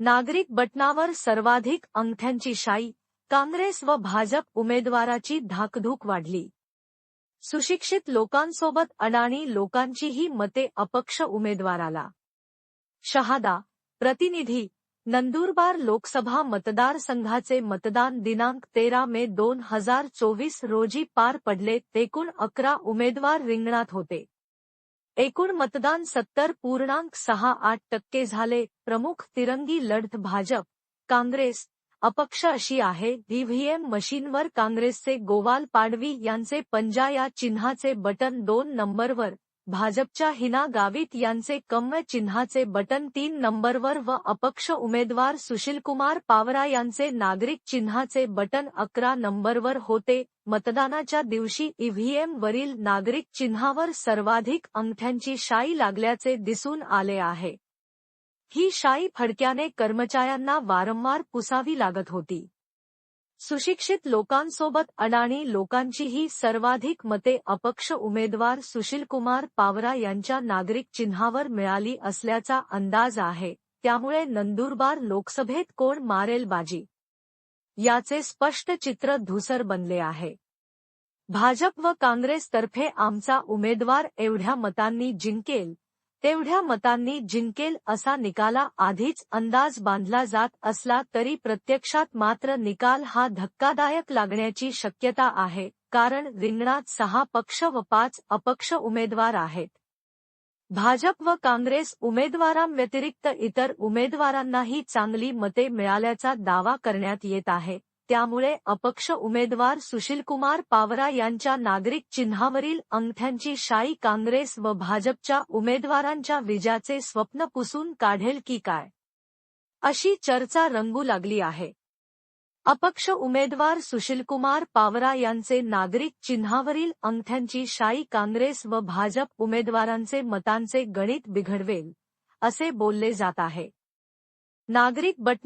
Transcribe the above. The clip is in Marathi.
नागरिक बटनावर सर्वाधिक अंगठ्यांची शाई काँग्रेस व भाजप उमेदवाराची धाकधूक वाढली. सुशिक्षित लोकांसोबत अडाणी लोकांचीही मते अपक्ष उमेदवाराला. शहादा प्रतिनिधी नंदुरबार लोकसभा मतदारसंघाचे मतदान दिनांक तेरा मे दोन हजार चोवीस रोजी पार पडले एकूण अकरा उमेदवार रिंगणात होते. एकूण मतदान सत्तर पूर्णांक सहा आठ टक्के झाले. प्रमुख तिरंगी लढत भाजप काँग्रेस. अपक्ष अशी आहे. ईव्हीएम मशीनवर काँग्रेसचे गोवाल पाडवी यांचे पंजा या चिन्हाचे बटन दोन नंबरवर. भाजपच्या हिना गावित यांचे कम्य चिन्हाचे बटन तीन नंबरवर व अपक्ष उमेदवार सुशीलकुमार पावरा यांचे नागरिक चिन्हाचे बटन अकरा नंबरवर होते. मतदानाच्या दिवशी ईव्हीएम वरील नागरिक चिन्हावर सर्वाधिक अंगठ्यांची शाई लागल्याचे दिसून आले आहे. ही शाई फडक्याने कर्मचाऱ्यांना वारंवार पुसावी लागत होती. सुशिक्षित लोकांसोबत अडाणी लोकांचीही सर्वाधिक मते अपक्ष उमेदवार सुशीलकुमार पावरा यांच्या नागरिक चिन्हावर मिळाली असल्याचा अंदाज आहे. त्यामुळे नंदुरबार लोकसभेत कोण मारेल बाजी याचे स्पष्ट चित्र धुसर बनले आहे. भाजप व काँग्रेसतर्फे आमचा उमेदवार एवढ्या मतांनी जिंकेल तेवढ्या मतांनी जिंकेल असा निकाला आधीच अंदाज बांधला जात असला तरी प्रत्यक्षात मात्र निकाल हा धक्कादायक लागण्याची शक्यता आहे कारण रिंगणात सहा पक्ष व पाच अपक्ष उमेदवार आहेत. भाजप व काँग्रेस उमेदवारांव्यतिरिक्त इतर उमेदवारांनाही चांगली मते मिळाल्याचा दावा करण्यात येत आहे. त्यामुळे अपक्ष उमेदवार सुशीलकुमार पावरा यांच्या नागरिक चिन्हावरील अंगठ्यांची शाई काँग्रेस व भाजपच्या उमेदवारांच्या विजयाचे स्वप्न पुसून काढेल की काय? अशी चर्चा रंगू लागली आहे. अपक्ष उमेदवार सुशीलकुमार पावरा यांचे नागरिक चिन्हावरील अंगठ्यांची शाई काँग्रेस व भाजप उमेदवारांचे मतांचे गणित बिघडवेल असे बोलले जात आहे. नागरिक बटना